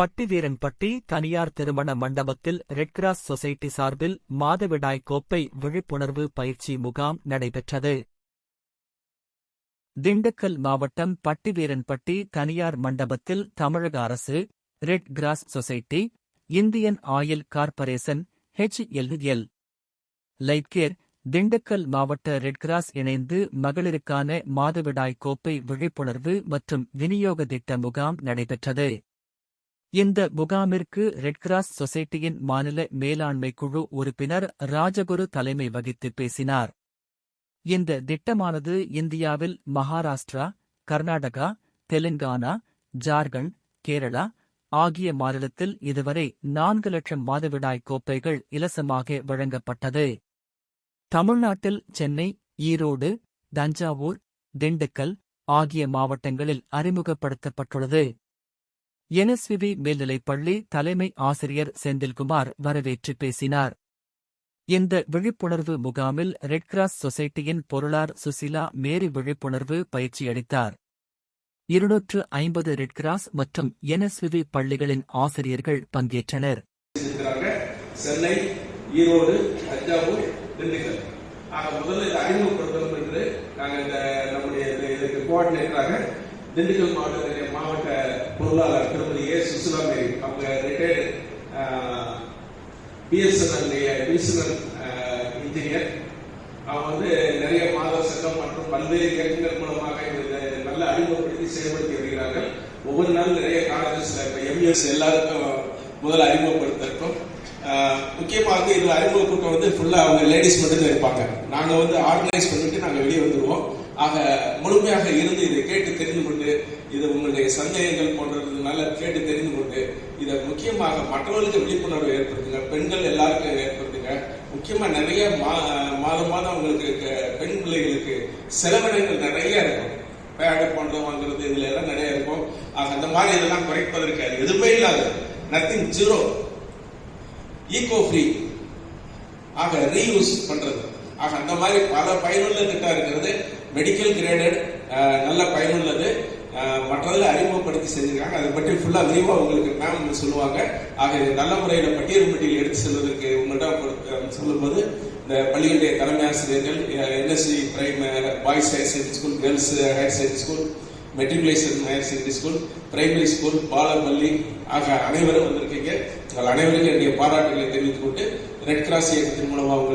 பட்டிவீரன்பட்டி தனியார் திருமண மண்டபத்தில் ரெட்கிராஸ் சொசைட்டி சார்பில் மாதவிடாய் கோப்பை விழிப்புணர்வு பயிற்சி முகாம் நடைபெற்றது. திண்டுக்கல் மாவட்டம் பட்டிவீரன்பட்டி தனியார் மண்டபத்தில் தமிழக அரசு red cross society Indian oil corporation HLL. Lifecare Dindigul மாவட்ட ரெட்கிராஸ் இணைந்து மகளிருக்கான மாதவிடாய் கோப்பை விழிப்புணர்வு மற்றும் விநியோக திட்ட முகாம் நடைபெற்றது. இந்த முகாமிற்கு ரெட்கிராஸ் சொசைட்டியின் மாநில மேலாண்மை குழு உறுப்பினர் ராஜகுரு தலைமை வகித்து பேசினார். இந்த திட்டமானது இந்தியாவில் மகாராஷ்டிரா கர்நாடகா தெலுங்கானா ஜார்க்கண்ட் கேரளா ஆகிய மாநிலத்தில் இதுவரை நான்கு லட்சம் மாதவிடாய் கோப்பைகள் இலசமாக வழங்கப்பட்டது. தமிழ்நாட்டில் சென்னை ஈரோடு தஞ்சாவூர் திண்டுக்கல் ஆகிய மாவட்டங்களில் அறிமுகப்படுத்தப்பட்டுள்ளது. என்எஸ்விபி மேல்நிலைப்பள்ளி தலைமை ஆசிரியர் செந்தில்குமார் வரவேற்று பேசினார். இந்த விழிப்புணர்வு முகாமில் ரெட் கிராஸ் சொசைட்டியின் பொருளார் சுசிலா மேரி விழிப்புணர்வு பயிற்சியளித்தார் இருநூற்று ஐம்பது ரெட் கிராஸ் மற்றும் என்எஸ்விபி பள்ளிகளின் ஆசிரியர்கள் பங்கேற்றனர். சென்னை ஈரோடு தஞ்சாவூர் திண்டுக்கல். ஆக முதல்ல இதை அறிமுகப்படுத்தணும் என்று நாங்கள் இந்த நம்முடைய இதற்கு கோஆர்டினேட்டராக திண்டுக்கல் மாவட்டத்தில் மாவட்ட பொருளாளர் திருமதி ஏ சுசிலா அவங்க ரிட்டையர்டு பிஎஸ்என்எல் டிவிஷனல் இன்ஜினியர் அவங்க வந்து நிறைய மாத சங்கம் மற்றும் பல்வேறு இயக்கங்கள் மூலமாக இந்த நல்ல அறிமுகப்படுத்தி செயல்படுத்தி வருகிறார்கள். ஒவ்வொரு நாளும் நிறைய காலேஜஸ்ல இப்ப எம்எஸ் எல்லாருக்கும் முதல்ல அறிமுகப்படுத்திருக்கோம் முக்கியமாக வந்து இதுல அறிமுக வந்து ஃபுல்லா அவங்க லேடிஸ் மட்டும் தான் இருப்பாங்க. நாங்க வந்து ஆர்கனைஸ் பண்ணிட்டு நாங்க வெளியே வந்துருவோம். ஆக முழுமையாக இருந்து இதை கேட்டு தெரிந்து கொண்டு இது உங்களுடைய சந்தேகங்கள் போன்றதுனால கேட்டு தெரிந்து கொண்டு இதை முக்கியமாக மற்றவர்களுக்கு விழிப்புணர்வு ஏற்படுத்துங்க பெண்கள் எல்லாருக்கும் ஏற்படுத்துங்க. முக்கியமா நிறைய மா- மாதம் மாதம் உங்களுக்கு பெண் பிள்ளைகளுக்கு செலவினங்கள் நிறைய இருக்கும். பேடு போன்ற வாங்குறது இதுல எல்லாம் நிறைய இருக்கும். ஆக அந்த மாதிரி இதெல்லாம் குறைப்பதற்கு அது எதுவுமே இல்லாது. நத்திங் ஜீரோ ஈகோ ஃப்ரீ ஆக ரீயூஸ் பண்றது. ஆக அந்த மாதிரி பல பயனுள்ள திட்டம் இருக்கிறது. மெடிக்கல் கிரேடட் uh, நல்ல பயனுள்ளது. Uh, மற்றதில் அறிமுகப்படுத்தி செஞ்சிருக்காங்க. அதை பற்றி ஃபுல்லா விரிவா உங்களுக்கு மேம் சொல்லுவாங்க. ஆக இது நல்ல முறையில் பட்டியல் பட்டியல் எடுத்து செல்வதற்கு உங்கள்கிட்ட um, சொல்லும்போது இந்த பள்ளிகளுடைய தலைமை ஆசிரியர்கள் NSC prime boys higher secondary school girls higher secondary school matriculation higher secondary school primary school பாலப்பள்ளி ஆக அனைவரும் வந்திருக்கீங்க. உங்கள் அனைவருக்கும் என்னுடைய பாராட்டுகளை தெரிவித்துக் கொண்டு ரெட் கிராஸ் இயக்கத்தின் மூலமாக உங்களுக்கு